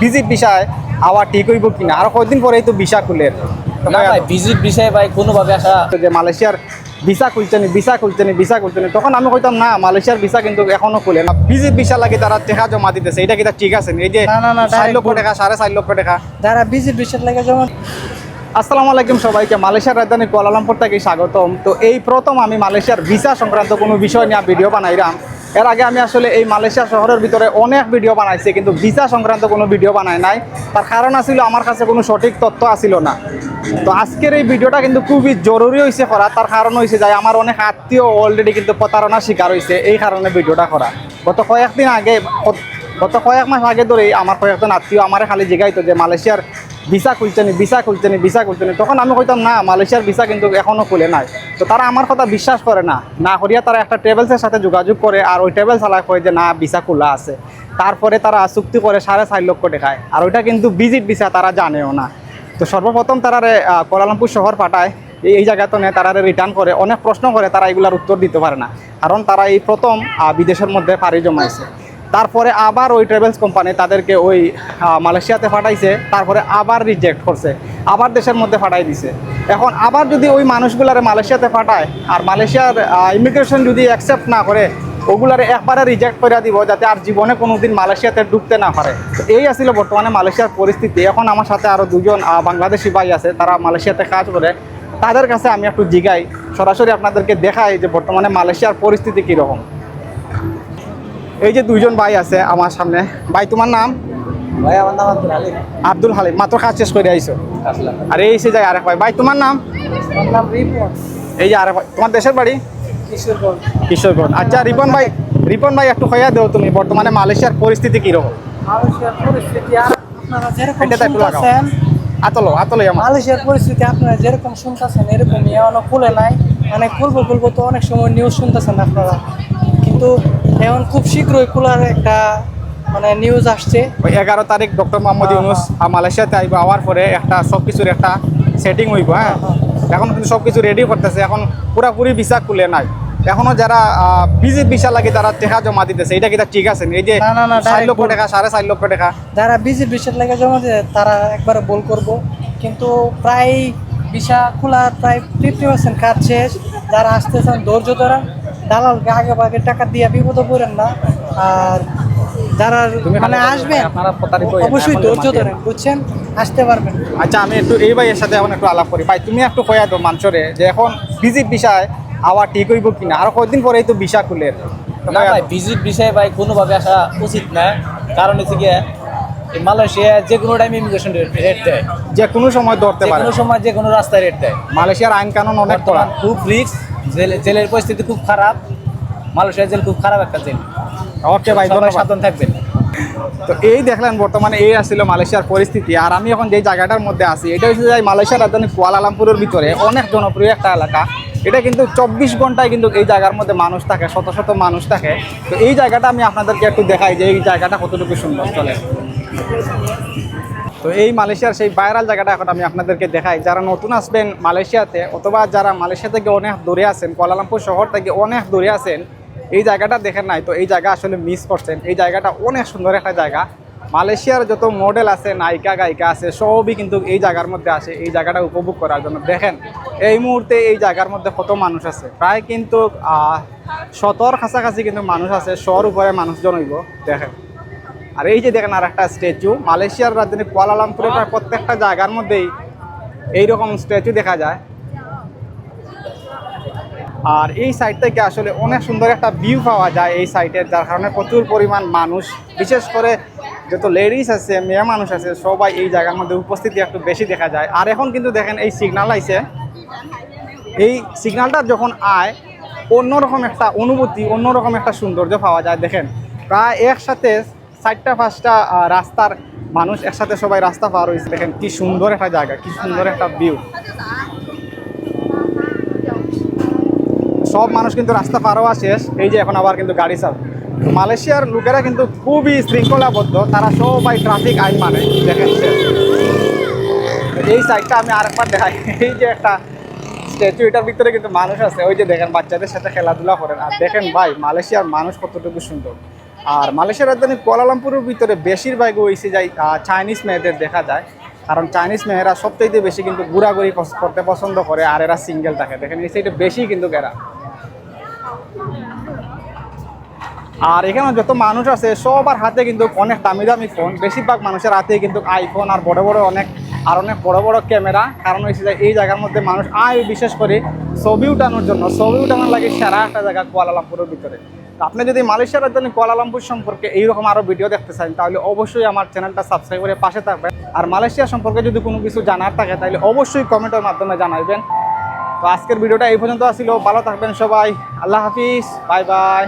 Visit বিষয় আবার ঠিক হইব কিনা? আর কয়দিন পরেই তো ভিসা খুলে। না ভাই ভিজিট বিষয়ে ভাই কোনোভাবে আসা যে মালয়েশিয়ার ভিসা খুলছে নি ভিসা খুলছে নি ভিসা খুলছে নি তখন আমি কইতাম না মালয়েশিয়ার ভিসা কিন্তু এখনও খুলে না। ভিজিট ভিসা লাগে তারা টাকা জমা দিতেছে এটা কি ঠিক আছে? নি? এই যে চার লক্ষ। টাকা সাড়ে চার লক্ষ টাকা। যারা বিজিট বিশ্বের লাগে যেমন আসসালামু আলাইকুম সবাইকে মালয়েশিয়ার রাজধানী কুয়ালালামপুর থেকে স্বাগতম। তো এই প্রথম আমি মালয়েশিয়ার ভিসা সংক্রান্ত কোনো বিষয় নিয়ে ভিডিও বানাইলাম এর আগে আমি আসলে এই মালয়েশিয়া শহরের ভিতরে অনেক ভিডিও বানাইছি, কিন্তু ভিসা সংক্রান্ত কোনো ভিডিও বানাই নাই। তার কারণ আছিল, আমার কাছে কোনো সঠিক তথ্য আসিল না। তো আজকের এই ভিডিওটা কিন্তু খুবই জরুরি হয়েছে করা। তার কারণ হয়েছে যে, আমার অনেক আত্মীয় অলরেডি কিন্তু প্রতারণার শিকার হয়েছে এই কারণে ভিডিওটা করা। গত কয়েকদিন আগে, গত কয়েক মাস আগে ধরেই আমার কয়েকজন আত্মীয় আমার খালি জিগাইতো যে, মালয়েশিয়ার ভিসা খুলছে নি ভিসা খুলছে নি ভিসা খুলছে নি। তখন আমি কইতাম, না, মালয়েশিয়ার ভিসা কিন্তু এখনও খুলে নাই। তো তারা আমার কথা বিশ্বাস করে না। না করিয়া তারা একটা ট্রাভেলসের সাথে যোগাযোগ করে আর ওই ট্রাভেল চালায় কয় যে, না, ভিসা খোলা আছে। তারপরে তারা চুক্তি করে সাড়ে চার লক্ষ টাকায় আর ওইটা কিন্তু ভিজিট ভিসা তারা জানেও না। তো সর্বপ্রথম তারা কোয়ালালামপুর শহর পাঠায়। এই এই জায়গাতে নিয়ে তারা রিটার্ন করে। অনেক প্রশ্ন করে তারা এগুলার উত্তর দিতে পারে না। কারণ তারা এই প্রথম বিদেশের মধ্যে পাড়ি জমাইছে। তারপরে আবার ওই ট্রাভেলস কোম্পানি তাদেরকে ওই মালয়েশিয়াতে পাঠাইছে, তারপরে আবার রিজেক্ট করছে, আবার দেশের মধ্যে পাঠাই দিছে। এখন আবার যদি ওই মানুষগুলারে মালয়েশিয়াতে পাঠায়, আর মালয়েশিয়ার ইমিগ্রেশন যদি অ্যাকসেপ্ট না করে, ওগুলারে একবারে রিজেক্ট করে দিব যাতে আর জীবনে কোনোদিন মালয়েশিয়াতে ঢুকতে না পারে। এই আসছিল বর্তমানে মালয়েশিয়ার পরিস্থিতি। এখন আমার সাথে আরও দুজন বাংলাদেশি ভাই আছে, তারা মালয়েশিয়াতে কাজ করে। তাদের কাছে আমি একটু জিগাই, সরাসরি আপনাদেরকে দেখাই যে বর্তমানে মালয়েশিয়ার পরিস্থিতি কীরকম। এই যে দুইজন ভাই আছে আমার সামনে। ভাই তোমার নাম? ভাই আমার নাম আব্দুল আলী আব্দুল হালিম মাত্র কাজ শেষ করে আসলাম। আর এই সে যায় আরেক ভাই ভাই তোমার নাম? নাম রিপন। এই যে আরেক ভাই তোমার দেশের বাড়ি? কিশোরগঞ্জ। কিশোরগঞ্জ। আচ্ছা রিপন ভাই রিপন ভাই একটু হইয়া দেও তুমি বর্তমানে মালয়েশিয়ার পরিস্থিতি কীরকম? মালয়েশিয়ার পরিস্থিতি আর আপনারা যেরকম। শুনতেছেন আতলো আতলো আমার। মালয়েশিয়ার পরিস্থিতি আপনারা যেরকম শুনতেছেন এরকমই এখনও খুলে নাই। মানে খুলবো খুলবো তো অনেক সময় নিউজ শুনতেছেন আপনারা। কিন্তু এখন খুব শীঘ্রই খোলার একটা মানে নিউজ আসছে। ওই এগারো তারিখ ডক্টর মোহাম্মদ হ্যাঁ, ইউনুস মালয়েশিয়াতে আইব আওয়ার পরে একটা সব কিছুর একটা সেটিং হইব হ্যাঁ। এখন কিন্তু সব কিছু রেডি করতেছে এখন পুরাপুরি ভিসা খুলে নাই। এখনও যারা ভিজিট ভিসা লাগে তারা টাকা জমা দিতেছে এটা কি ঠিক আছে? এই যে চার লক্ষ টাকা সাড়ে চার লক্ষ টাকা। যারা বিজিট বিশ্বের লেগে জমা দেয় তারা একবার বল করব। কিন্তু প্রায় ভিসা খোলা প্রায় ফিফটি পার্সেন্ট কাজ শেষ। যারা আসতেছেন ধৈর্য ধরেন। দালালকে আগে ভাগে টাকা দিয়ে বিপদে পড়েন না। আর যারা মানে আসবেন অবশ্যই ধৈর্য ধরেন বুঝছেন? আসতে পারবেন। আচ্ছা আমি একটু এই ভাইয়ের সাথে এখন একটু আলাপ করি। ভাই তুমি একটু কয়া দাও মানুষরে যে এখন ভিজিট ভিসায় আবার ঠিক হইব কিনা? আর কয়দিন পরেই তো ভিসা খুলে। না ভাই ভিজিট বিষয়ে ভাই কোনোভাবে আসা উচিত না। কারণ হচ্ছে গিয়ে মালয়েশিয়া যে কোনো টাইম ইমিগ্রেশন রেট দেয়। যে কোনো সময় ধরতে পারে। কোনো সময় যে কোনো রাস্তায় রেট দেয়। মালয়েশিয়ার আইন কানুন অনেক কড়া। খুব রিক্স জেলে জেলের পরিস্থিতি খুব খারাপ। মালয়েশিয়া জেল খুব খারাপ একটা জেল। ওকে ভাই ধন্যবাদ। সাবধান থাকবেন। তো এই দেখলেন বর্তমানে এই আসছিল মালয়েশিয়ার পরিস্থিতি। আর আমি এখন যে জায়গাটার মধ্যে আছি এটা হচ্ছে যে মালয়েশিয়ার রাজধানী কুয়ালালামপুরের ভিতরে অনেক জনপ্রিয় একটা এলাকা। এটা কিন্তু চব্বিশ ঘন্টায় কিন্তু এই জায়গার মধ্যে মানুষ থাকে শত শত মানুষ থাকে। তো এই জায়গাটা আমি আপনাদেরকে একটু দেখাই যে এই জায়গাটা কতটুকু সুন্দর। চলে তো এই মালয়েশিয়ার সেই ভাইরাল জায়গাটা এখন আমি আপনাদেরকে দেখাই। যারা নতুন আসবেন মালয়েশিয়াতে অথবা যারা মালয়েশিয়া থেকে অনেক দূরে আছেন, কুয়ালালামপুর শহর থেকে অনেক দূরে আছেন, এই জায়গাটা দেখেন নাই তো এই জায়গা আসলে মিস করছেন। এই জায়গাটা অনেক সুন্দর একটা জায়গা। মালয়েশিয়ার যত মডেল আছে, নায়িকা, গায়িকা আছে, সবই কিন্তু এই জায়গার মধ্যে আসে। এই জায়গাটা উপভোগ করার জন্য। দেখেন, এই মুহূর্তে এই জায়গার মধ্যে কত মানুষ আছে। প্রায় কিন্তু শতর কাছাকাছি কিন্তু মানুষ আছে। শহর উপরে মানুষজন হইব। দেখেন। আর এই যে দেখেন আর একটা স্ট্যাচু, মালয়েশিয়ার রাজধানী কুয়ালালামপুরে প্রায় প্রত্যেকটা জায়গার মধ্যেই এইরকম স্ট্যাচু দেখা যায়। আর এই সাইড থেকে আসলে অনেক সুন্দর একটা ভিউ পাওয়া যায় এই সাইটের যার কারণে প্রচুর পরিমাণ মানুষ, বিশেষ করে যত লেডিস আছে, মেয়ে মানুষ আছে, সবাই এই জায়গার মধ্যে উপস্থিতি একটু বেশি দেখা যায়। আর এখন কিন্তু দেখেন এই সিগনাল আইছে। এই সিগনালটা যখন আয়, অন্যরকম একটা অনুভূতি, অন্যরকম একটা সৌন্দর্য পাওয়া যায়। দেখেন, প্রায় একসাথে চারটা, পাঁচটা রাস্তার মানুষ একসাথে সবাই রাস্তা পার হয়েছে। দেখেন কি সুন্দর একটা জায়গা, কি সুন্দর একটা ভিউ সব মানুষ কিন্তু রাস্তা পার হওয়া শেষ, এই যে এখন আবার কিন্তু গাড়ি চাপ মালয়েশিয়ার লোকেরা কিন্তু খুবই শৃঙ্খলাবদ্ধ, তারা সবাই ট্রাফিক আইন মানে দেখেন এই সাইডটা আমি আরেকবার দেখাই, এই যে একটা স্ট্যাচু এটার ভিতরে কিন্তু মানুষ আছে, ওই যে দেখেন বাচ্চাদের সাথে খেলাধুলা করেন। আর দেখেন ভাই, মালয়েশিয়ার মানুষ কতটুকু সুন্দর। আর মালয়েশিয়ার রাজধানী কুয়ালালামপুরের ভিতরে বেশিরভাগ হয়েছে যাই চাইনিজ মেয়েদের দেখা যায়। কারণ চাইনিজ মেয়েরা সবথেকে বেশি কিন্তু ঘোরাঘুরি করতে পছন্দ করে আর এরা সিঙ্গেল থাকে। দেখেন এই সাইডে বেশি কিন্তু এরা। আর এখানে যত মানুষ আছে, সবার হাতে কিন্তু অনেক দামি দামি ফোন। বেশিরভাগ মানুষের হাতে কিন্তু আইফোন আর বড় বড় অনেক, আর অনেক বড় বড় ক্যামেরা। কারণ হয়েছে যে এই জায়গার মধ্যে মানুষ আয় বিশেষ করে ছবি উঠানোর জন্য, ছবি উঠানোর লাগে সারা একটা জায়গা কুয়ালালামপুরের ভিতরে। আপনি যদি মালয়েশিয়ার রাজধানী কুয়ালালামপুর সম্পর্কে এইরকম আরও ভিডিও দেখতে চান, তাহলে অবশ্যই আমার চ্যানেলটা সাবস্ক্রাইব করে পাশে থাকবেন। আর মালয়েশিয়া সম্পর্কে যদি কোনো কিছু জানার থাকে, তাহলে অবশ্যই কমেন্টের মাধ্যমে জানাবেন তো আজকের ভিডিওটা এই পর্যন্ত আসিল ভালো থাকবেন সবাই, আল্লাহ হাফিজ বাই বাই